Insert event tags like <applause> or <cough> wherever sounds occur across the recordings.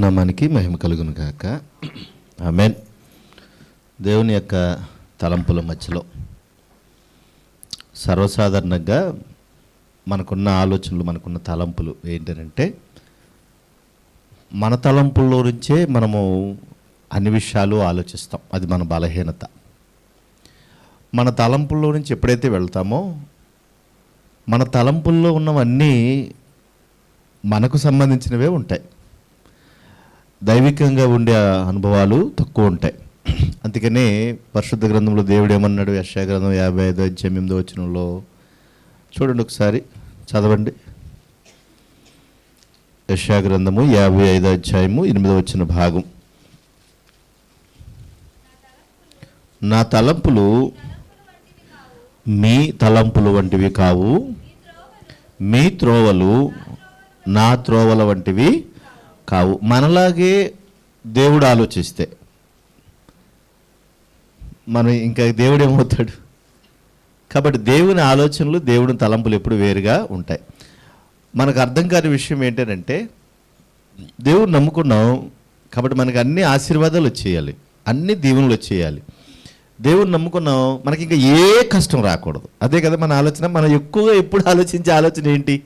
నామానికి మహిమ కలుగును గాక. ఆమెన్. దేవుని యొక్క తలంపుల మధ్యలో సర్వసాధారణంగా మనకున్న ఆలోచనలు మనకున్న తలంపులు ఏంటంటే మన తలంపుల్లో నుంచే మనము అన్ని విషయాలు ఆలోచిస్తాం. అది మన బలహీనత. మన తలంపుల్లో నుంచి ఎప్పుడైతే వెళ్తామో మన తలంపుల్లో ఉన్నవన్నీ మనకు సంబంధించినవే ఉంటాయి. దైవికంగా ఉండే అనుభవాలు తక్కువ ఉంటాయి. అందుకనే పరిశుద్ధ గ్రంథంలో దేవుడు ఏమన్నాడు? యశా గ్రంథం యాభై ఐదు అధ్యాయం ఎనిమిదో వచనంలో చూడండి ఒకసారి చదవండి. యశా గ్రంథము యాభై ఐదు అధ్యాయము ఎనిమిదో వచ్చిన భాగం. నా తలంపులు మీ తలంపులు వంటివి కావు. మీ త్రోవలు నా త్రోవల వంటివి కావు. మనలాగే దేవుడు ఆలోచిస్తే మనం ఇంకా దేవుడు ఏమవుతాడు కాబట్టి దేవుని ఆలోచనలు దేవుని తలంపులు ఎప్పుడు వేరుగా ఉంటాయి. మనకు అర్థం కాని విషయం ఏంటంటే దేవుడు నమ్ముకున్నాం కాబట్టి మనకి అన్ని ఆశీర్వాదాలు వచ్చేయాలి. అన్ని దీవెనలు వచ్చేయాలి. దేవుని నమ్ముకున్నాం మనకి ఇంకా ఏ కష్టం రాకూడదు. అదే కదా మన ఆలోచన. మనం ఎక్కువగా ఎప్పుడు ఆలోచించే ఆలోచన ఏంటి?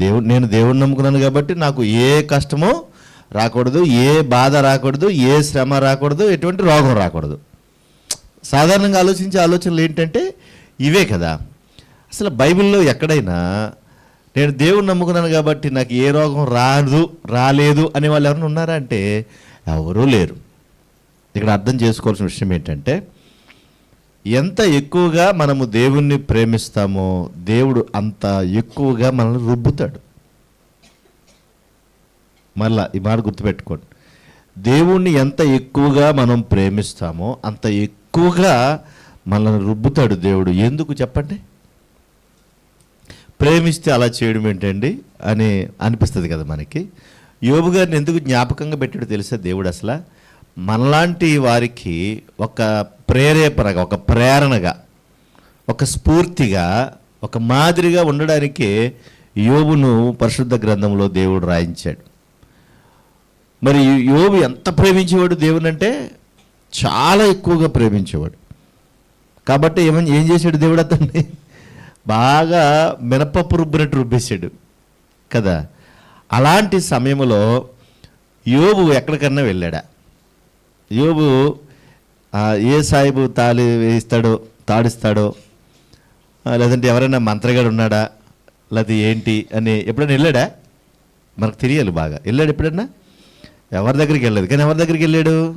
దేవుడు నేను దేవుడిని నమ్ముకున్నాను కాబట్టి నాకు ఏ కష్టమో రాకూడదు ఏ బాధ రాకూడదు ఏ శ్రమ రాకూడదు ఎటువంటి రోగం రాకూడదు. సాధారణంగా ఆలోచించే ఆలోచనలు ఏంటంటే ఇవే కదా. అసలు బైబిల్లో ఎక్కడైనా నేను దేవుని నమ్ముకున్నాను కాబట్టి నాకు ఏ రోగం రాదు రాలేదు అనే వాళ్ళు ఎవరైనా ఉన్నారా అంటే ఎవరూ లేరు. ఇక్కడ అర్థం చేసుకోవాల్సిన విషయం ఏంటంటే ఎంత ఎక్కువగా మనము దేవుణ్ణి ప్రేమిస్తామో దేవుడు అంత ఎక్కువగా మనల్ని రుబ్బుతాడు. మళ్ళా ఈ మాట గుర్తుపెట్టుకోండి. దేవుణ్ణి ఎంత ఎక్కువగా మనం ప్రేమిస్తామో అంత ఎక్కువగా మనల్ని రుబ్బుతాడు దేవుడు. ఎందుకు చెప్పండి? ప్రేమిస్తే అలా చేయడం ఏంటండి? అని అనిపిస్తుంది కదా మనకి. యోబు గారిని ఎందుకు జ్ఞాపకంగా పెట్టాడు తెలుసా దేవుడు అసలు? మనలాంటి వారికి ఒక ప్రేరేపణగా ఒక ప్రేరణగా ఒక స్ఫూర్తిగా ఒక మాదిరిగా ఉండడానికే యోబును పరిశుద్ధ గ్రంథంలో దేవుడు రాయించాడు. మరి యోబు ఎంత ప్రేమించేవాడు దేవుని అంటే చాలా ఎక్కువగా ప్రేమించేవాడు. కాబట్టి ఏమని ఏం చేశాడు దేవుడు అతన్ని? బాగా మినపప్పు రుబ్బినట్టు రుబ్బేశాడు. కదా? అలాంటి సమయంలో యోబు ఎక్కడికన్నా వెళ్ళాడా? యోబు ఏ సాయిబు తాళి వేయిస్తాడో తాడిస్తాడో? లేదంటే ఎవరైనా మంత్రగాడు ఉన్నాడా? లేకపోతే ఏంటి అని ఎప్పుడైనా వెళ్ళాడా? మనకు తెలియాలి బాగా. వెళ్ళాడు ఎప్పుడన్నా? ఎవరి దగ్గరికి వెళ్ళలేదు. కానీ ఎవరి దగ్గరికి వెళ్ళాడు?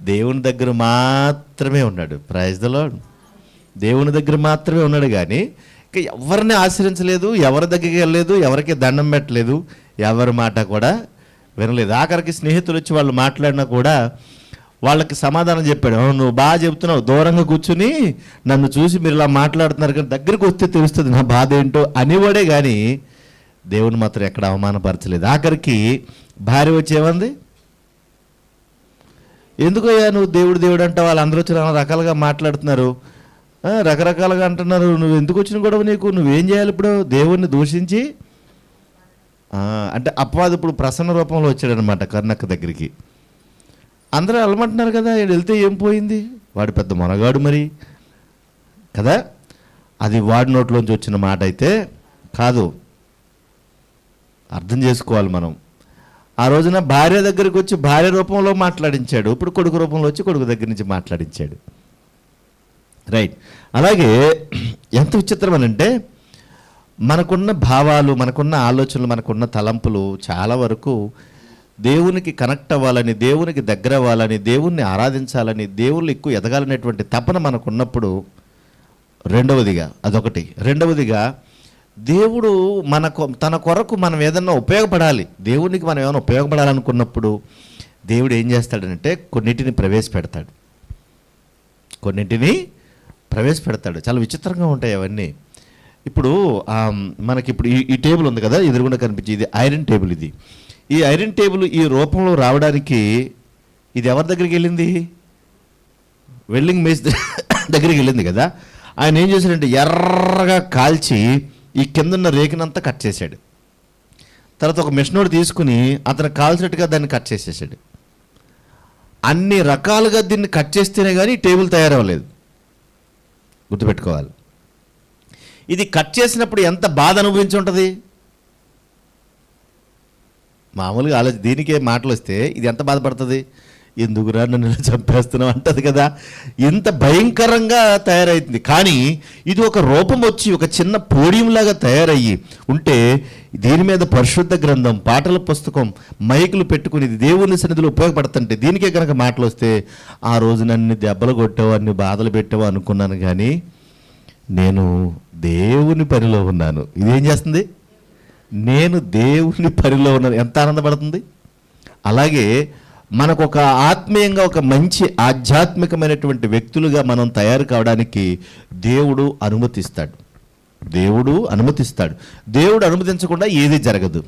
దేవుని దగ్గర మాత్రమే ఉన్నాడు. ప్రైజ్ ద దేవుని దగ్గర మాత్రమే ఉన్నాడు కానీ ఇంకా ఎవరిని ఆశ్రయించలేదు ఎవరి దగ్గరికి వెళ్ళలేదు ఎవరికి దండం పెట్టలేదు ఎవరి మాట కూడా వినలేదు. ఆఖరికి స్నేహితులు వచ్చి వాళ్ళు మాట్లాడినా కూడా వాళ్ళకి సమాధానం చెప్పాడు. నువ్వు బాగా చెప్తున్నావు. దూరంగా కూర్చుని నన్ను చూసి మీరు ఇలా మాట్లాడుతున్నారు కానీ దగ్గరికి వస్తే తెలుస్తుంది నా బాధ ఏంటో అనేవాడే కానీ దేవుని మాత్రం ఎక్కడ అవమానపరచలేదు. ఆఖరికి భార్య వచ్చేమంది ఎందుకయ్యా నువ్వు దేవుడు దేవుడు అంటే వాళ్ళందరూ వచ్చి నానా రకాలుగా మాట్లాడుతున్నారు. రకరకాలుగా అంటున్నారు. నువ్వు ఎందుకు వచ్చిన గొడవ నీకు? నువ్వేం చేయాలి ఇప్పుడు? దేవుణ్ణి దూషించి? అంటే అపవాది ఇప్పుడు ప్రసన్న రూపంలో వచ్చాడనమాట కర్ణక్క దగ్గరికి. అందరూ వెళ్ళమంటున్నారు కదా వెళ్తే ఏం పోయింది? వాడు పెద్ద మొనగాడు మరి. కదా? అది వాడి నోట్లోంచి వచ్చిన మాట అయితే కాదు. అర్థం చేసుకోవాలి మనం. ఆ రోజున భార్య దగ్గరికి వచ్చి భార్య రూపంలో మాట్లాడించాడు. ఇప్పుడు కొడుకు రూపంలో వచ్చి కొడుకు దగ్గర నుంచి మాట్లాడించాడు. రైట్ అలాగే <clears throat> ఎంత విచిత్రం అని అంటే మనకున్న భావాలు మనకున్న ఆలోచనలు మనకున్న తలంపులు చాలా వరకు దేవునికి కనెక్ట్ అవ్వాలని దేవునికి దగ్గర అవ్వాలని దేవుణ్ణి ఆరాధించాలని దేవుళ్ళు ఎక్కువ ఎదగాలనేటువంటి తపన మనకున్నప్పుడు రెండవదిగా అదొకటి. రెండవదిగా దేవుడు మన కొ- తన కొరకు మనం ఏదన్నా ఉపయోగపడాలి. దేవునికి మనం ఏమైనా ఉపయోగపడాలనుకున్నప్పుడు దేవుడు ఏం చేస్తాడంటే కొన్నిటిని ప్రవేశపెడతాడు. కొన్నింటిని ప్రవేశపెడతాడు. చాలా విచిత్రంగా ఉంటాయి అవన్నీ. ఇప్పుడు మనకిప్పుడు మనకి ఇప్పుడు ఈ ఈ టేబుల్ ఉంది కదా ఎదురుగుండా కనిపించి ఇది ఐరన్ టేబుల్ ఇది. ఈ ఐరన్ టేబుల్ ఈ రూపంలో రావడానికి ఇది ఎవరి దగ్గరికి వెళ్ళింది? వెల్డింగ్ మేస్ <coughs> దగ్గరికి వెళ్ళింది కదా. ఆయన ఏం చేశాడంటే ఎర్రగా కాల్చి ఈ కిందన్న రేకినంతా కట్ చేశాడు. తర్వాత ఒక మిషనోడు తీసుకుని అతను కాల్చినట్టుగా దాన్ని కట్ చేసేసాడు. అన్ని రకాలుగా దీన్ని కట్ చేస్తేనే కానీ టేబుల్ తయారవ్వలేదు. గుర్తుపెట్టుకోవాలి. ఇది కట్ చేసినప్పుడు ఎంత బాధ అనుభవించి ఉంటుంది? మామూలుగా ఆలోచన దీనికే మాటలు వస్తే ఇది ఎంత బాధపడుతుంది? ఎందుకురా నన్ను చంపేస్తున్నావు అంటది కదా. ఇంత భయంకరంగా తయారైతుంది. కానీ ఇది ఒక రూపం వచ్చి ఒక చిన్న పోడియంలాగా తయారయ్యి ఉంటే దీని మీద పరిశుద్ధ గ్రంథం పాటల పుస్తకం మైకులు పెట్టుకుని దేవుని సన్నిధిలో ఉపయోగపడుతుంటే దీనికే కనుక మాటలు వస్తే ఆ రోజు నన్ను దెబ్బలు కొట్టావు అన్ని బాధలు పెట్టావు అనుకున్నాను కానీ నేను దేవుని పనిలో ఉన్నాను. ఇదేం చేస్తుంది? నేను దేవుని పనిలో ఉన్నాను. ఎంత ఆనందపడుతుంది? అలాగే మనకు ఒక ఆత్మీయంగా ఒక మంచి ఆధ్యాత్మికమైనటువంటి వ్యక్తులుగా మనం తయారు కావడానికి దేవుడు అనుమతిస్తాడు. దేవుడు అనుమతిస్తాడు. దేవుడు అనుమతించకుండా ఏది జరగదు.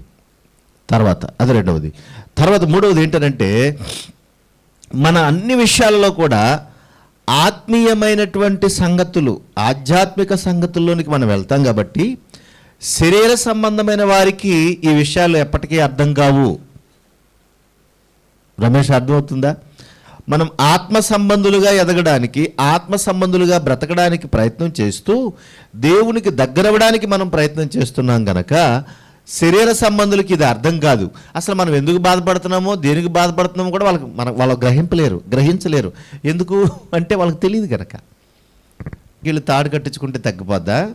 తర్వాత అది రెండవది. తర్వాత మూడవది ఏంటంటే మన అన్ని విషయాలలో కూడా ఆత్మీయమైనటువంటి సంగతులు ఆధ్యాత్మిక సంగతుల్లోనికి మనం వెళ్తాం కాబట్టి శరీర సంబంధమైన వారికి ఈ విషయాలు ఎప్పటికీ అర్థం కావు. రమేష్ అర్థమవుతుందా? మనం ఆత్మ సంబంధులుగా ఎదగడానికి ఆత్మ సంబంధులుగా బ్రతకడానికి ప్రయత్నం చేస్తూ దేవునికి దగ్గరవడానికి మనం ప్రయత్నం చేస్తున్నాం గనక శరీర సంబంధులకి ఇది అర్థం కాదు. అసలు మనం ఎందుకు బాధపడుతున్నామో దేనికి బాధపడుతున్నామో కూడా వాళ్ళకి మన వాళ్ళు గ్రహింపలేరు గ్రహించలేరు. ఎందుకు అంటే వాళ్ళకి తెలియదు కనుక వీళ్ళు తాడు కట్టించుకుంటే తగ్గిపోద్దా?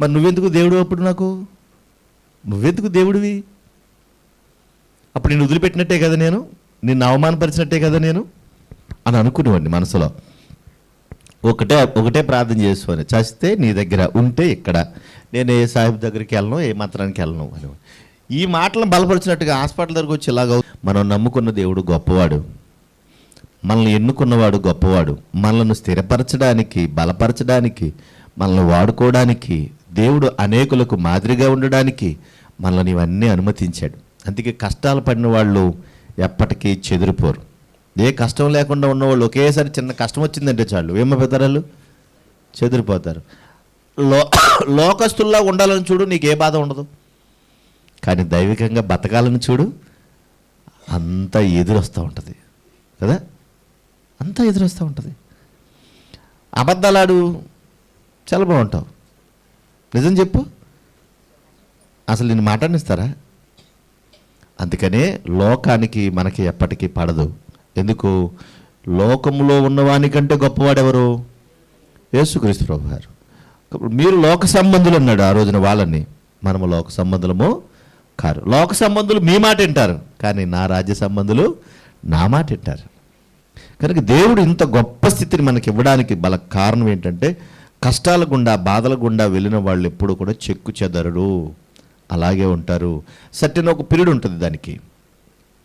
మరి నువ్వెందుకు దేవుడు అప్పుడు నాకు? నువ్వెందుకు దేవుడివి? అప్పుడు నేను వదిలిపెట్టినట్టే కదా నేను? నిన్ను అవమానపరిచినట్టే కదా నేను? అని అనుకునేవాడిని మనసులో. ఒకటే ఒకటే ప్రార్థన చేసుకొని చస్తే నీ దగ్గర ఉంటే ఇక్కడ. నేను ఏ సాహిబ్ దగ్గరికి వెళ్ళను ఏ మాత్రానికి వెళ్ళను అని. ఈ మాటలను బలపరిచినట్టుగా హాస్పిటల్ దగ్గరకు వచ్చి ఇలాగ మనం నమ్ముకున్న దేవుడు గొప్పవాడు. మనల్ని ఎన్నుకున్నవాడు గొప్పవాడు. మనల్ని స్థిరపరచడానికి బలపరచడానికి మనల్ని వాడుకోవడానికి దేవుడు అనేకులకు మాదిరిగా ఉండడానికి మనల్ని ఇవన్నీ అనుమతించాడు. అందుకే కష్టాలు పడిన వాళ్ళు ఎప్పటికీ చెదిరిపోరు. ఏ కష్టం లేకుండా ఉన్నవాళ్ళు ఒకేసారి చిన్న కష్టం వచ్చిందంటే చాలు. ఏమైపోతారు చెదిరిపోతారు. లో <coughs> లోకస్తుల్లా ఉండాలని చూడు నీకు ఏ బాధ ఉండదు. కానీ దైవికంగా బతకాలని చూడు అంతా ఎదురొస్తూ ఉంటుంది. కదా? అంతా ఎదురొస్తూ ఉంటుంది. అబద్ధాలాడు చాలా బాగుంటావు. నిజం చెప్పు. అసలు నేను మాట్లాడిస్తారా అందుకనే లోకానికి మనకి ఎప్పటికీ పడదు. ఎందుకు? లోకంలో ఉన్నవానికంటే గొప్పవాడెవరు? యేసుక్రీస్తు ప్రభు గారు మీరు లోక సంబంధులు అన్నాడు ఆ రోజున వాళ్ళని. మనము లోక సంబంధులము కారు. లోక సంబంధులు మీ మాట వింటారు కానీ నా రాజ్య సంబంధులు నా మాట వింటారు. కనుక దేవుడు ఇంత గొప్ప స్థితిని మనకి ఇవ్వడానికి బల కారణం ఏంటంటే కష్టాల గుండా బాధల గుండా వెళ్ళిన వాళ్ళు ఎప్పుడు కూడా చెక్కు చెదరడు అలాగే ఉంటారు. సర్టెన్ ఒక పీరియడ్ ఉంటుంది దానికి.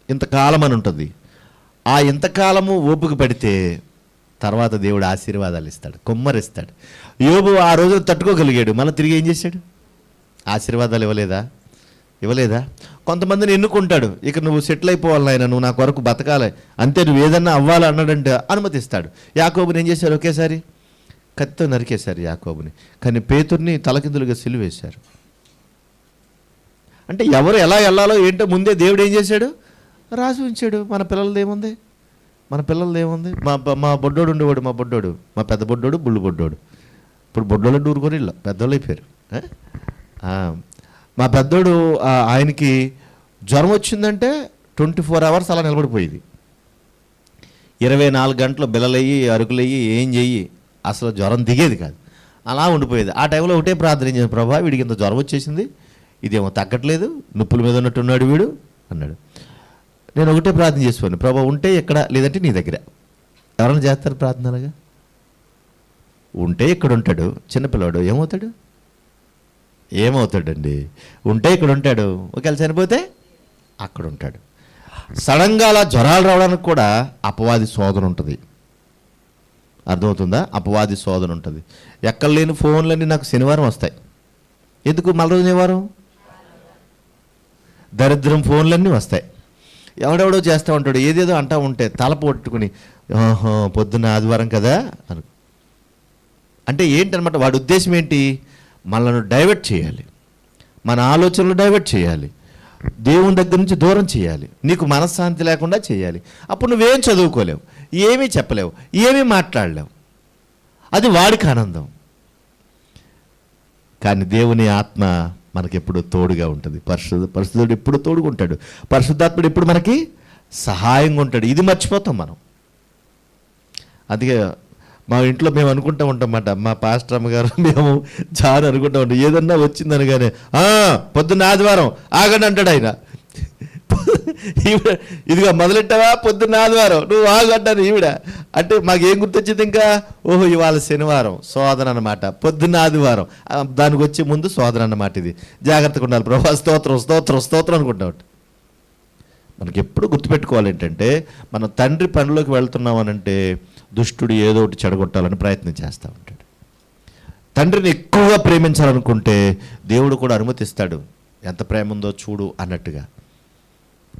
ఇంతకాలం అని ఉంటుంది. ఆ ఇంతకాలము ఓపిక పడితే తర్వాత దేవుడు ఆశీర్వాదాలు ఇస్తాడు కొమ్మరిస్తాడు. యోబు ఆ రోజు తట్టుకోగలిగాడు. మళ్ళీ తిరిగి ఏం చేశాడు? ఆశీర్వాదాలు ఇవ్వలేదా? ఇవ్వలేదా? కొంతమందిని ఎన్నుకుంటాడు. ఇక నువ్వు సెటిల్ అయిపోవాలి నాయన నువ్వు నా కొరకు బతకాలి. అంతే నువ్వు ఏదన్నా అవ్వాలి అన్నాడంటే అనుమతిస్తాడు. యాకోబుని ఏం చేశారు ఒకేసారి? కత్తితో నరికేశారు యాకోబుని. కానీ పేతుర్ని తలకిందులుగా సిలువేశారు. అంటే ఎవరు ఎలా వెళ్ళాలో ఏంటో ముందే దేవుడు ఏం చేశాడు? రాసి ఉంచాడు. మన పిల్లలది ఏముంది? మన పిల్లలది ఏముంది? మా మా బొడ్డోడు ఉండేవాడు మా బొడ్డోడు. మా పెద్ద బొడ్డోడు బుళ్ళు బొడ్డోడు. ఇప్పుడు బొడ్డోళ్ళు ఊరుకొని ఇల్లు పెద్దోళ్ళు అయిపోయారు. మా పెద్దోడు ఆయనకి జ్వరం వచ్చిందంటే ట్వంటీ ఫోర్ అవర్స్ అలా నిలబడిపోయేది. ఇరవై నాలుగు గంటలు బిల్లలయ్యి అరుకులయ్యి ఏం చెయ్యి. అసలు జ్వరం దిగేది కాదు. అలా ఉండిపోయేది. ఆ టైంలో ఒకటే ప్రార్థన చేసింది ప్రభా వీడికి ఇంత జ్వరం వచ్చేసింది. ఇదేమో తగ్గట్లేదు నొప్పుల మీద ఉన్నట్టున్నాడు వీడు అన్నాడు. నేను ఒకటే ప్రార్థన చేసుకోండి ప్రభా ఉంటే ఎక్కడ లేదంటే నీ దగ్గర. ఎవరైనా చేస్తారు ప్రార్థన అలాగా? ఉంటే ఇక్కడ ఉంటాడు చిన్నపిల్లవాడు ఏమవుతాడు? ఏమవుతాడండి? ఉంటే ఇక్కడ ఉంటాడు ఒకవేళ చనిపోతే అక్కడ ఉంటాడు. సడన్గా అలా జ్వరాలు రావడానికి కూడా అపవాది శోధన ఉంటుంది. అర్థమవుతుందా? అపవాది శోధన ఉంటుంది. ఎక్కడ లేని ఫోన్లన్నీ నాకు శనివారం వస్తాయి. ఎందుకు మళ్ళీ రోజు దరిద్రం ఫోన్లన్నీ వస్తాయి. ఎవడెవడో చేస్తూ ఉంటాడు ఏదేదో అంటా ఉంటే తల పొట్టుకుని "ఆహా, పొద్దున్న ఆదివారం కదా అను. అంటే ఏంటనమాట వాడి ఉద్దేశం ఏంటి? మనల్ని డైవర్ట్ చేయాలి. మన ఆలోచనలు డైవర్ట్ చేయాలి. దేవుని దగ్గర నుంచి దూరం చేయాలి. నీకు మనశ్శాంతి లేకుండా చేయాలి. అప్పుడు నువ్వేం చదువుకోలేవు ఏమీ చెప్పలేవు ఏమీ మాట్లాడలేవు. అది వాడికి ఆనందం. కానీ దేవుని ఆత్మ మనకెప్పుడు తోడుగా ఉంటుంది. పరిశుద్ధ పరిశుద్ధుడు ఎప్పుడు తోడుగా ఉంటాడు పరిశుద్ధాత్ముడు ఎప్పుడు మనకి సహాయంగా ఉంటాడు. ఇది మర్చిపోతాం మనం. అందుకే మా ఇంట్లో మేము అనుకుంటూ ఉంటామన్నమాట మా పాస్టర్ అమ్మగారు <laughs> మేము చాలా అనుకుంటా ఉంటాం. ఏదన్నా వచ్చిందనగానే పొద్దున్న ఆదివారం ఆగండి అంటాడు ఆయన. ఈవిడ ఇదిగో మొదలెట్టావా? పొద్దున్న ఆదివారం. నువ్వు ఆగడ్డాను ఈవిడ. అంటే మాకేం గుర్తొచ్చింది ఇంకా? ఓహో ఇవాళ శనివారం. శోధన అనమాట పొద్దున్న ఆదివారం. దానికి వచ్చే ముందు శోధన అన్నమాట ఇది. జాగ్రత్తగా ఉండాలి ప్రభా. స్తోత్రం స్తోత్రం స్తోత్రం అనుకుంటా మనకి ఎప్పుడు గుర్తుపెట్టుకోవాలి ఏంటంటే మనం తండ్రి పనిలోకి వెళ్తున్నాం అనంటే దుష్టుడు ఏదో ఒకటి చెడగొట్టాలని ప్రయత్నం చేస్తూ ఉంటాడు. తండ్రిని ఎక్కువగా ప్రేమించాలనుకుంటే దేవుడు కూడా అనుమతిస్తాడు. ఎంత ప్రేమ ఉందో చూడు అన్నట్టుగా.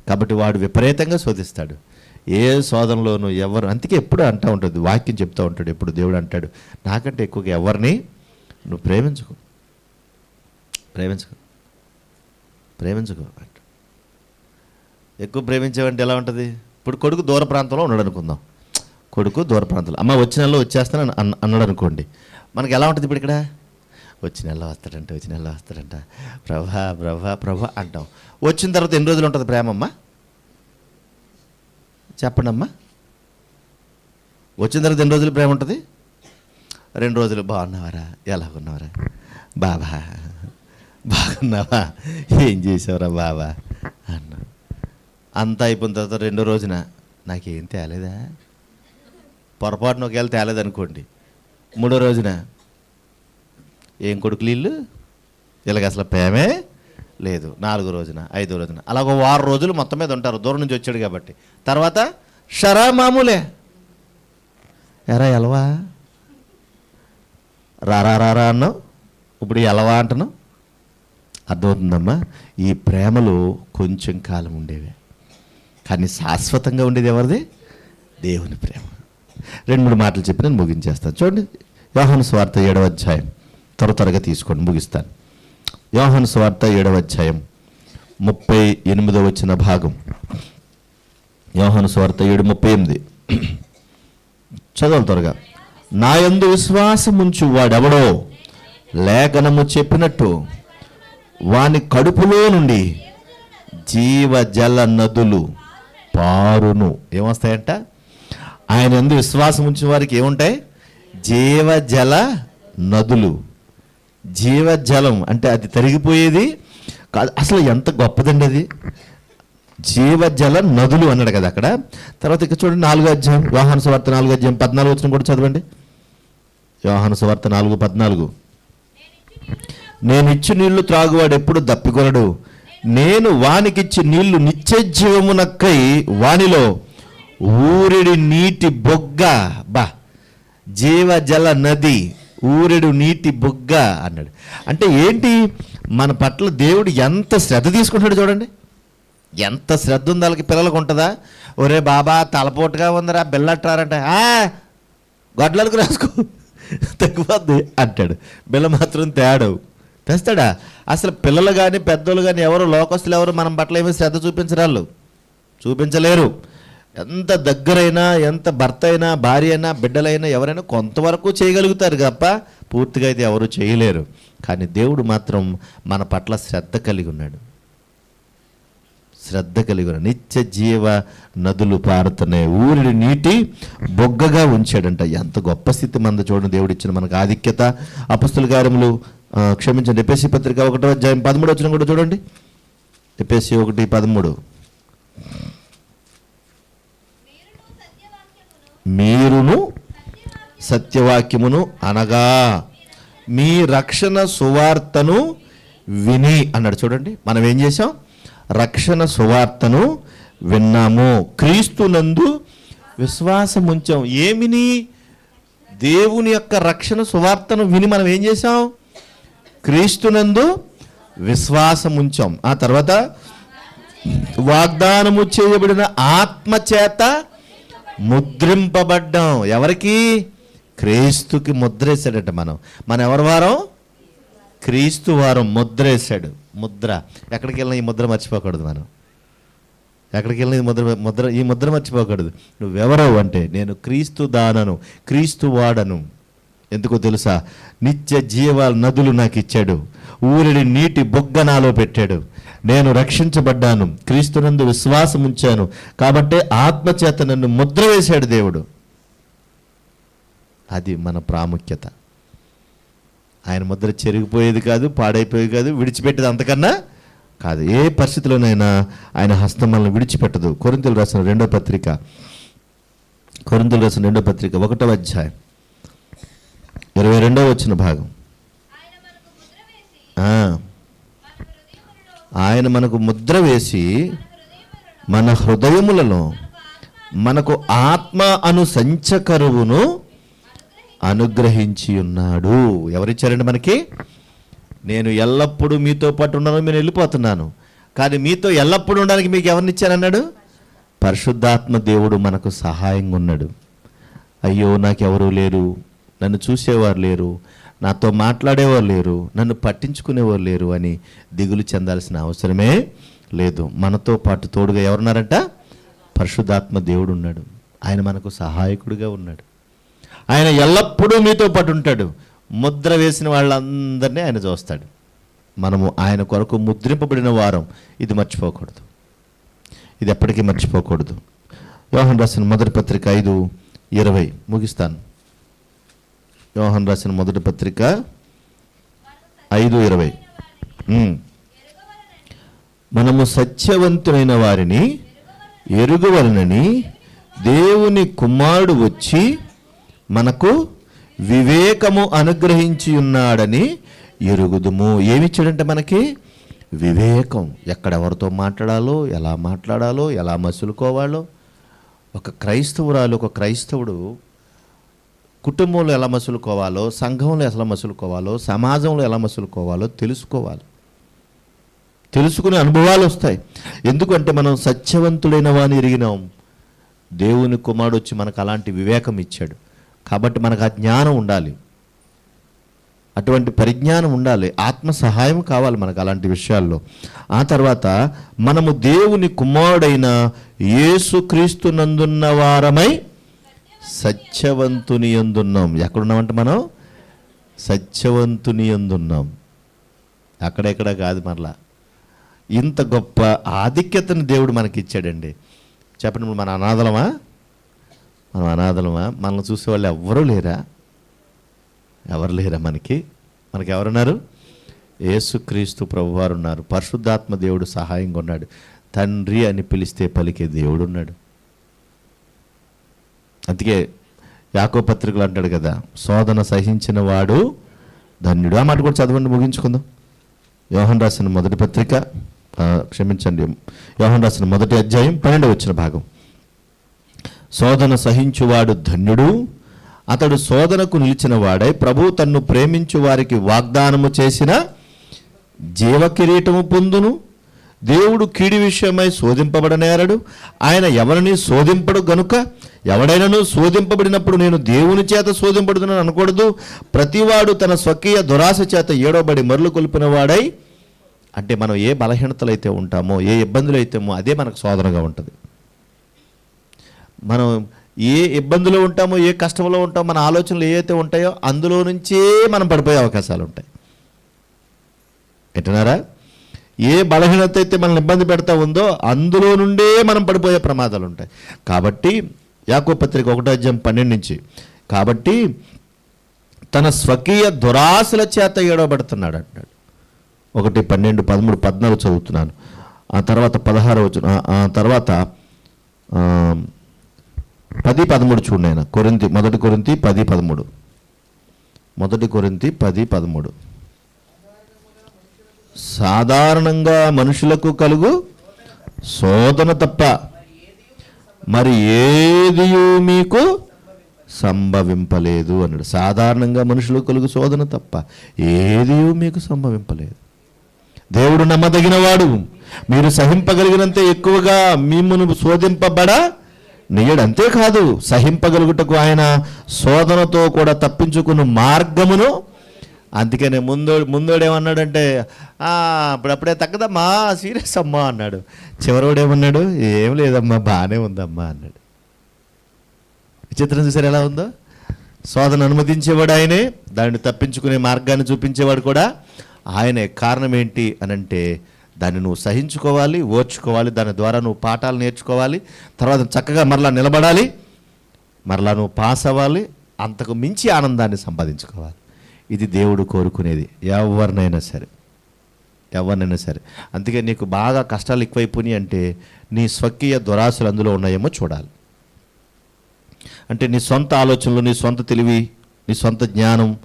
కాబట్టి వాడు విపరీతంగా శోధిస్తాడు. ఏ శోధనలోనూ ఎవరు అందుకే ఎప్పుడు అంటూ ఉంటుంది వాక్యం చెప్తూ ఉంటాడు ఎప్పుడు దేవుడు అంటాడు. నాకంటే ఎక్కువగా ఎవరిని? నువ్వు ప్రేమించుకో. ప్రేమించుకో. ప్రేమించుకో అంట. ఎక్కువ ప్రేమించేవంటే ఎలా ఉంటుంది? ఇప్పుడు కొడుకు దూర ప్రాంతంలో ఉన్నాడు అనుకుందాం. కొడుకు దూర ప్రాంతంలో. అమ్మ వచ్చిన నెలలో వచ్చేస్తాను అన్న అన్నాడు అనుకోండి. మనకి ఎలా ఉంటుంది ఇప్పుడు ఇక్కడ? వచ్చి నెలలో వస్తాడంట వచ్చి నెలలో వస్తాడంట ప్రభా ప్రభా ప్రభా అంటాం. వచ్చిన తర్వాత ఎన్ని రోజులు ఉంటుంది ప్రేమమ్మ? చెప్పండమ్మా. వచ్చిన తర్వాత ఎన్ని రోజులు ప్రేమ ఉంటుంది? రెండు రోజులు. బాగున్నావారా? ఎలాగున్నావారా? బాబా బాగున్నావా? ఏం చేసావురా బాబా? అన్నా. అంతా అయిపోయిన తర్వాత రెండో రోజున నాకేం తేలేదా? పొరపాటున ఒకవేళ తేలేదనుకోండి. మూడో రోజున ఏం కొడుకులు ఇల్లు వీళ్ళకి అసలు ప్రేమే లేదు. నాలుగో రోజున ఐదో రోజున. అలా ఒక వారం రోజులు మొత్తం మీద ఉంటారు. దూరం నుంచి వచ్చాడు కాబట్టి. తర్వాత షరా మామూలే. ఎరా ఎలవా? రారా రారా అన్నావు. ఇప్పుడు ఎలవా అంటున్నావు? అర్థమవుతుందమ్మా. ఈ ప్రేమలు కొంచెం కాలం ఉండేవి. కానీ శాశ్వతంగా ఉండేది ఎవరిది? దేవుని ప్రేమ. రెండు మూడు మాటలు చెప్పి నేను ముగించేస్తాను. చూడండి. యోహాను స్వార్థ ఏడవ అధ్యాయం. త్వర త్వరగా తీసుకొని ముగిస్తాను. యోహన్ స్వార్థ ఏడవ అధ్యాయం ముప్పై ఎనిమిదో వచ్చిన భాగం. యోహన్ స్వార్థ ఏడు ముప్పై ఎనిమిది. చదవాలి త్వరగా. నా యందు విశ్వాసముంచు వాడెవడో లేఖనము చెప్పినట్టు వాని కడుపులో నుండి జీవజల నదులు పారును. ఏమొస్తాయంట? ఆయన ఎందు విశ్వాసం ఉంచిన వారికి ఏముంటాయి? జీవజల నదులు జీవజలం అంటే అది తరిగిపోయేది కాదు అసలు ఎంత గొప్పదండి అది? జీవజల నదులు అన్నాడు కదా అక్కడ. తర్వాత ఇక్కడ చూడండి నాలుగో అధ్యాయం వాహన సువార్త నాలుగో అధ్యాయం పద్నాలుగు వచ్చిన కూడా చదవండి. వాహన సువార్త నాలుగు పద్నాలుగు. నేను ఇచ్చి నీళ్ళు త్రాగువాడు ఎప్పుడు దప్పికొనడు. నేను వానికిచ్చి నీళ్ళు నిత్య జీవమునక్కై వానిలో ఊరిడి నీటి బొగ్గ బా జీవజల నది. ఊరెడు నీటి బొగ్గ అన్నాడు. అంటే ఏంటి? మన పట్ల దేవుడు ఎంత శ్రద్ధ తీసుకుంటాడు చూడండి. ఎంత శ్రద్ధ ఉంది వాళ్ళకి పిల్లలకు ఉంటుందా? ఒరే బాబా తలపోటుగా ఉందిరా బిల్లట్రారంటే "ఆ, గొడ్లకు రాసుకో. తగ్గిపోద్ది అంటాడు. బిల్ల మాత్రం తేడవు తెస్తాడా? అసలు పిల్లలు కానీ పెద్దోళ్ళు కానీ ఎవరు లోకస్తులు ఎవరు మనం పట్ల ఏమీ శ్రద్ధ చూపించరాళ్ళు. చూపించలేరు. ఎంత దగ్గరైనా ఎంత భర్త అయినా భార్య అయినా బిడ్డలైనా ఎవరైనా కొంతవరకు చేయగలుగుతారు తప్ప పూర్తిగా అయితే ఎవరు చేయలేరు. కానీ దేవుడు మాత్రం మన పట్ల శ్రద్ధ కలిగి ఉన్నాడు. శ్రద్ధ కలిగి ఉన్నాడు. నిత్య జీవ నదులు పారుతున్నాయి ఊరిని నీటి బొగ్గగా ఉంచాడంట. ఎంత గొప్ప స్థితి మంద చూడండి. దేవుడు ఇచ్చిన మనకు ఆధిక్యత. అపస్తుల కార్యములు క్షమించండి. ఎపిఎస్సి పత్రిక ఒకటో అధ్యాయం పదమూడు వచ్చిన కూడా చూడండి. ఎపిఎస్సి ఒకటి పదమూడు. మీరును సత్యవాక్యమును అనగా మీ రక్షణ సువార్తను విని అన్నాడు. చూడండి మనం ఏం చేసాం రక్షణ సువార్తను విన్నాము. క్రీస్తునందు విశ్వాసం ఉంచాం ఏమిని? దేవుని యొక్క రక్షణ సువార్తను విని మనం ఏం చేసాం క్రీస్తునందు విశ్వాసం ఉంచాం ఆ తర్వాత వాగ్దానము చేయబడిన ఆత్మ చేత ముద్రింపబడ్డాం. ఎవరికి? క్రీస్తుకి ముద్రేశాడట మనం. మన ఎవరి వారం? క్రీస్తు వారం ముద్రేశాడు. ముద్ర. ఎక్కడికి వెళ్ళినా ఈ ముద్ర మర్చిపోకూడదు మనం. ఎక్కడికి వెళ్ళిన ఈ ముద్ర ముద్ర ఈ ముద్ర మర్చిపోకూడదు. నువ్వెవరవు అంటే నేను క్రీస్తు దానను క్రీస్తు వాడను. ఎందుకో తెలుసా? నిత్య జీవ నదులు నాకు ఇచ్చాడు. ఊరిని నీటి బొగ్గ నాలో పెట్టాడు. నేను రక్షించబడ్డాను. క్రీస్తునందు విశ్వాసం ఉంచాను. కాబట్టే ఆత్మచేత నన్ను ముద్ర వేశాడు దేవుడు. అది మన ప్రాముఖ్యత. ఆయన ముద్ర చెరిగిపోయేది కాదు పాడైపోయేది కాదు విడిచిపెట్టేది అంతకన్నా కాదు. ఏ పరిస్థితిలోనైనా ఆయన హస్తం మనల్ని విడిచిపెట్టదు. కొరింతలు రాసిన రెండో పత్రిక. కొరింతలు రాసిన రెండో పత్రిక ఒకటో అధ్యాయం. ఇరవై రెండో వచ్చిన భాగం. ఆయన మనకు ముద్ర వేసి మన హృదయములలో మనకు ఆత్మ అను సంచకరువును అనుగ్రహించి ఉన్నాడు. ఎవరిచ్చారండి మనకి? నేను ఎల్లప్పుడూ మీతో పాటు ఉన్నాను నేను వెళ్ళిపోతున్నాను. కానీ మీతో ఎల్లప్పుడూ ఉండడానికి మీకు ఎవరినిచ్చారన్నాడు పరిశుద్ధాత్మ దేవుడు మనకు సహాయంగా ఉన్నాడు. అయ్యో నాకెవరూ లేరు. నన్ను చూసేవారు లేరు. నాతో మాట్లాడేవారు లేరు నన్ను పట్టించుకునేవారు లేరు అని దిగులు చెందాల్సిన అవసరమే లేదు. మనతో పాటు తోడుగా ఎవరున్నారంట? పరిశుద్ధాత్మ దేవుడు ఉన్నాడు. ఆయన మనకు సహాయకుడిగా ఉన్నాడు. ఆయన ఎల్లప్పుడూ మీతో పాటు ఉంటాడు. ముద్ర వేసిన వాళ్ళందరినీ ఆయన చూస్తాడు. మనము ఆయన కొరకు ముద్రింపబడిన వారం. ఇది మర్చిపోకూడదు. ఇది ఎప్పటికీ మర్చిపోకూడదు. వ్యవహారం రాసిన మొదటి పత్రిక ఐదు ఇరవై. ముగిస్తాను. యోహన్ రాసిన మొదటి పత్రిక ఐదు ఇరవై. మనము సత్యవంతులైన వారిని ఎరుగవలనని దేవుని కుమారుడు వచ్చి మనకు వివేకము అనుగ్రహించి ఉన్నాడని ఎరుగుదుము. ఏమిచ్చాడంటే మనకి? వివేకం. ఎక్కడెవరితో మాట్లాడాలో ఎలా మాట్లాడాలో ఎలా మసులుకోవాలో. ఒక క్రైస్తవురాలు ఒక క్రైస్తవుడు కుటుంబంలో ఎలా మసులుకోవాలో సంఘంలో ఎలా మసులుకోవాలో సమాజంలో ఎలా మసులుకోవాలో తెలుసుకోవాలి. తెలుసుకునే అనుభవాలు వస్తాయి. ఎందుకంటే మనం సత్యవంతుడైన వాని ఎరిగినాం. దేవుని కుమారుడు వచ్చి మనకు అలాంటి వివేకం ఇచ్చాడు. కాబట్టి మనకు ఆ జ్ఞానం ఉండాలి. అటువంటి పరిజ్ఞానం ఉండాలి. ఆత్మ సహాయం కావాలి మనకు అలాంటి విషయాల్లో. ఆ తర్వాత మనము దేవుని కుమారుడైన యేసుక్రీస్తు నందున్న వారమై సత్యవంతుని ఎందున్నాం ఎక్కడున్నామంటే మనం? సత్యవంతుని ఎందున్నాం అక్కడెక్కడ కాదు మరలా. ఇంత గొప్ప ఆధిక్యతను దేవుడు మనకి ఇచ్చాడండి చెప్పండి మన అనాథలమా? మనం అనాథలమా? మనల్ని చూసేవాళ్ళు ఎవ్వరూ లేరా? ఎవరు లేరా మనకి? మనకి ఎవరున్నారు యేసుక్రీస్తు ప్రభువారు ఉన్నారు. పరిశుద్ధాత్మ దేవుడు సహాయంగా ఉన్నాడు తండ్రి అని పిలిస్తే పలికే దేవుడు ఉన్నాడు అందుకే యాకో పత్రికలు అంటాడు కదా శోధన సహించిన వాడు ధన్యుడు. ఆ మాట కూడా చదవండి ముగించుకుందాం. యోహన్ రాసిన మొదటి పత్రిక క్షమించండి యోహన్ రాసిన మొదటి అధ్యాయం పన్నెండు వచ్చిన భాగం. శోధన సహించువాడు ధన్యుడు అతడు శోధనకు నిలిచిన వాడై ప్రభు తన్ను ప్రేమించు వారికి వాగ్దానము చేసిన జీవ కిరీటము పొందును. దేవుడు కీడి విషయమై శోధింపబడనేరడు. ఆయన ఎవరిని శోధింపడు గనుక ఎవడైనాను శోధింపబడినప్పుడు నేను దేవుని చేత శోధింపడుతున్నాను అనకూడదు. ప్రతివాడు తన స్వకీయ దురాశ చేత ఏడవబడి మరలు కొలిపిన వాడై అంటే మనం ఏ బలహీనతలు అయితే ఉంటామో ఏ ఇబ్బందులు అయితేమో అదే మనకు శోధనగా ఉంటుంది. మనం ఏ ఇబ్బందులో ఉంటామో ఏ కష్టంలో ఉంటామో మన ఆలోచనలు ఏవైతే ఉంటాయో అందులో నుంచే మనం పడిపోయే అవకాశాలు ఉంటాయి. ఎట్టున్నారా? ఏ బలహీనత అయితే మనల్ని ఇబ్బంది పెడతా ఉందో అందులో నుండే మనం పడిపోయే ప్రమాదాలు ఉంటాయి. కాబట్టి యాకో పత్రిక ఒకటో అధ్యాయం పన్నెండు నుంచి. కాబట్టి తన స్వకీయ దురాశల చేత ఏడవబడుతున్నాడు అంటున్నాడు. ఒకటి పన్నెండు పదమూడు పద్నాలుగు చదువుతున్నాను. ఆ తర్వాత పదహారు వచ్చిన ఆ తర్వాత పది పదమూడు చూడండి ఆయన. కొరింతి మొదటి కొరింతి పది పదమూడు. మొదటి కొరింతి పది పదమూడు. సాధారణంగా మనుషులకు కలుగు శోధన తప్ప మరి ఏది మీకు సంభవింపలేదు అన్నాడు. సాధారణంగా మనుషులు కలుగు శోధన తప్ప ఏది మీకు సంభవింపలేదు. దేవుడు నమ్మదగినవాడు. మీరు సహింపగలిగినంత ఎక్కువగా మిమ్మను శోధింపబడ నీయడు అంతేకాదు సహింపగలుగుటకు ఆయన శోధనతో కూడా తప్పించుకున్న మార్గమును అందుకనే ముందోడు ముందోడేమన్నాడంటే అప్పుడప్పుడే తగ్గదమ్మా సీరియస్ అమ్మా అన్నాడు. చివరోడు ఏమన్నాడు ఏం లేదమ్మా బాగానే ఉందమ్మా అన్నాడు. విచిత్రం చూసారు ఎలా ఉందో? శోధన అనుమతించేవాడు ఆయనే దాన్ని తప్పించుకునే మార్గాన్ని చూపించేవాడు కూడా ఆయనే. కారణం ఏంటి అని అంటే దాన్ని నువ్వు సహించుకోవాలి ఓర్చుకోవాలి దాని ద్వారా నువ్వు పాఠాలు నేర్చుకోవాలి తర్వాత చక్కగా మరలా నిలబడాలి మరలా నువ్వు పాస్ అవ్వాలి అంతకు మించి ఆనందాన్ని సంపాదించుకోవాలి. ఇది దేవుడు కోరుకునేది. ఎవరినైనా సరే. ఎవరినైనా సరే. అందుకే నీకు బాగా కష్టాలు ఎక్కువైపోయినాయి అంటే నీ స్వకీయ దురాశలు అందులో ఉన్నాయేమో చూడాలి. అంటే నీ సొంత ఆలోచనలు నీ సొంత తెలివి నీ సొంత జ్ఞానం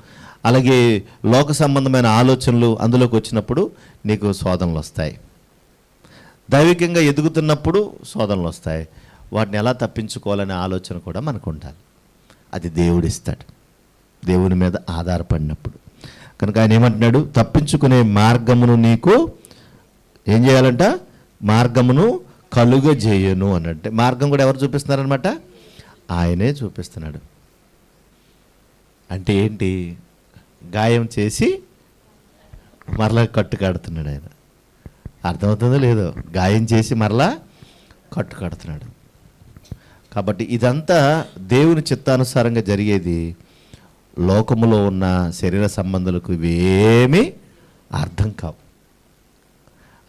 అలాగే లోక సంబంధమైన ఆలోచనలు అందులోకి వచ్చినప్పుడు నీకు శోధనలు వస్తాయి. దైవికంగా ఎదుగుతున్నప్పుడు శోధనలు వస్తాయి. వాటిని ఎలా తప్పించుకోవాలనే ఆలోచన కూడా మనకు ఉండాలి. అది దేవుడిస్తాడు దేవుని మీద ఆధారపడినప్పుడు. కనుక ఆయన ఏమంటున్నాడు? తప్పించుకునే మార్గమును నీకు ఏం చేయాలంట? మార్గమును కలుగజేయను అన్నట్టే. మార్గం కూడా ఎవరు చూపిస్తున్నారనమాట ఆయనే చూపిస్తున్నాడు. అంటే ఏంటి? గాయం చేసి మరలా కట్టు కడుతున్నాడు ఆయన. అర్థమవుతుందో లేదో? గాయం చేసి మరలా కట్టు కడుతున్నాడు కాబట్టి ఇదంతా దేవుని చిత్తానుసారంగా జరిగేది లోకములో ఉన్న శరీర సంబంధాలకు ఇవేమీ అర్థం కావు.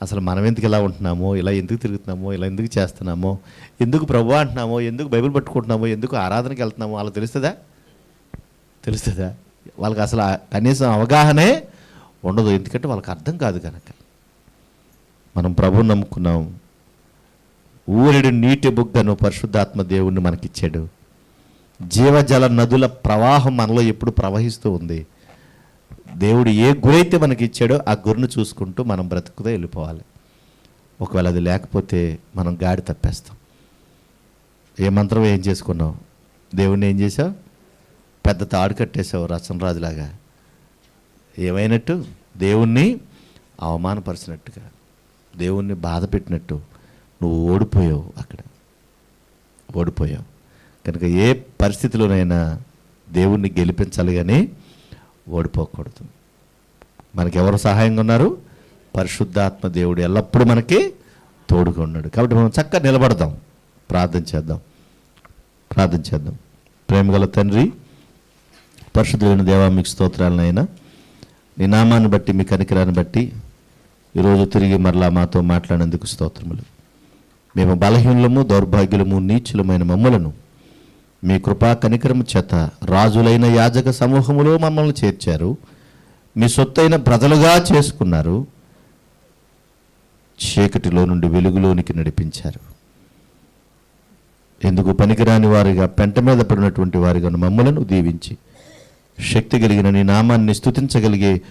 అసలు మనం ఎందుకు ఇలా ఉంటున్నామో ఇలా ఎందుకు తిరుగుతున్నామో ఇలా ఎందుకు చేస్తున్నామో ఎందుకు ప్రభు అంటున్నామో ఎందుకు బైబిల్ పట్టుకుంటున్నామో ఎందుకు ఆరాధనకి వెళ్తున్నామో వాళ్ళకి తెలుస్తుందా? తెలుస్తుందా? వాళ్ళకి అసలు కనీసం అవగాహనే ఉండదు. ఎందుకంటే వాళ్ళకి అర్థం కాదు కనుక. మనం ప్రభువు నమ్ముకున్నాం. ఊరెడు నీటి బుగ్గను పరిశుద్ధాత్మ దేవుణ్ణి మనకిచ్చాడు. జీవజల నదుల ప్రవాహం మనలో ఎప్పుడు ప్రవహిస్తూ ఉంది. దేవుడు ఏ గురైతే మనకి ఇచ్చాడో ఆ గురిని చూసుకుంటూ మనం బ్రతుకుతూ వెళ్ళిపోవాలి. ఒకవేళ అది లేకపోతే మనం గాడి తప్పేస్తాం. ఏ మంత్రం ఏం చేసుకున్నావు? దేవుణ్ణి ఏం చేసావు పెద్ద తాడు కట్టేశావు రచనరాజులాగా ఏమైనట్టు? దేవుణ్ణి అవమానపరిచినట్టుగా. దేవుణ్ణి బాధ పెట్టినట్టు నువ్వు ఓడిపోయావు అక్కడ. ఓడిపోయావు. కనుక ఏ పరిస్థితిలోనైనా దేవుణ్ణి గెలిపించాలి కానీ ఓడిపోకూడదు. మనకి ఎవరు సహాయంగా ఉన్నారు? పరిశుద్ధాత్మ దేవుడు ఎల్లప్పుడూ మనకి తోడుగా ఉన్నాడు. కాబట్టి మనం చక్కగా నిలబడదాం. ప్రార్థన చేద్దాం. ప్రార్థన చేద్దాం. ప్రేమగల తండ్రి పరిశుద్ధులైన దేవా మీకు స్తోత్రాలనైనా నీ నామాన్ని బట్టి మీ కనికరాన్ని బట్టి ఈరోజు తిరిగి మరలా మాతో మాట్లాడేందుకు స్తోత్రములు. మేము బలహీనులము దౌర్భాగ్యులము నీచులమైన మమ్మలను మీ కృపా కనికరము చేత రాజులైన యాజక సమూహములో మమ్మల్ని చేర్చారు. మీ సొత్తైన ప్రజలుగా చేసుకున్నారు. చీకటిలో నుండి వెలుగులోనికి నడిపించారు. ఎందుకు పనికిరాని వారిగా పెంట మీద పడినటువంటి వారిగా మమ్మలను దీవించి శక్తి కలిగిన నీ నామాన్ని స్తుతించగలిగే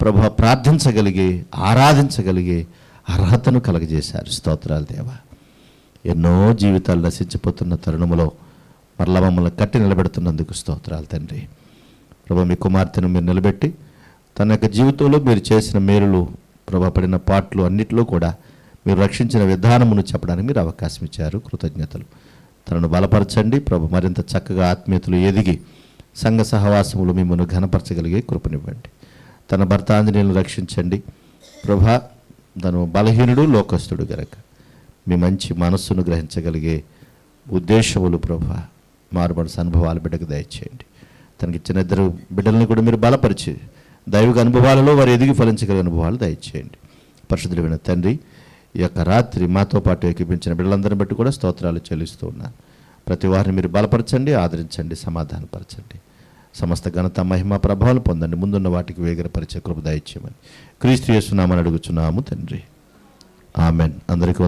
ప్రభ ప్రార్థించగలిగే ఆరాధించగలిగే అర్హతను కలగజేశారు. స్తోత్రాలు దేవా. ఎన్నో జీవితాలు నశించిపోతున్న తరుణములో మరలా మమ్మల్ని కట్టి నిలబెడుతున్నందుకు స్తోత్రాలు తండ్రి. ప్రభా మీ కుమార్తెను మీరు నిలబెట్టి తన యొక్క జీవితంలో మీరు చేసిన మేలులు ప్రభా పడిన పాటలు అన్నిటిలో కూడా మీరు రక్షించిన విధానమును చెప్పడానికి మీరు అవకాశం ఇచ్చారు. కృతజ్ఞతలు. తనను బలపరచండి. ప్రభు మరింత చక్కగా ఆత్మీయతలు ఎదిగి సంఘ సహవాసములు మిమ్మల్ని ఘనపరచగలిగే కృపనివ్వండి. తన భర్త ఆంజనేయులను రక్షించండి. ప్రభా తను బలహీనుడు లోకస్తుడు గనక. మీ మంచి మనస్సును గ్రహించగలిగే ఉద్దేశములు ప్రభా మారుమనసు అనుభవాలు బిడ్డకు దయచేయండి. తనకి ఇచ్చిన ఇద్దరు బిడ్డలను కూడా మీరు బలపరిచి దైవిక అనుభవాలలో వారు ఎదిగి ఫలించగల అనుభవాలు దయచేయండి. పరిశుద్ధులైన తండ్రి ఈ యొక్క రాత్రి మాతో పాటు ఎక్కిపించిన బిడ్డలందరిని బట్టి కూడా స్తోత్రాలు చెల్లిస్తూ ఉన్నాను ప్రతి వారిని మీరు బలపరచండి ఆదరించండి సమాధానపరచండి. సమస్త ఘనత మహిమ ప్రభావాలు పొందండి. ముందున్న వాటికి వేగరపరిచే కృప దయచేయమని క్రీస్తు చేస్తున్నామని అడుగుచున్నాము తండ్రి. ఆమెన్. అందరికీ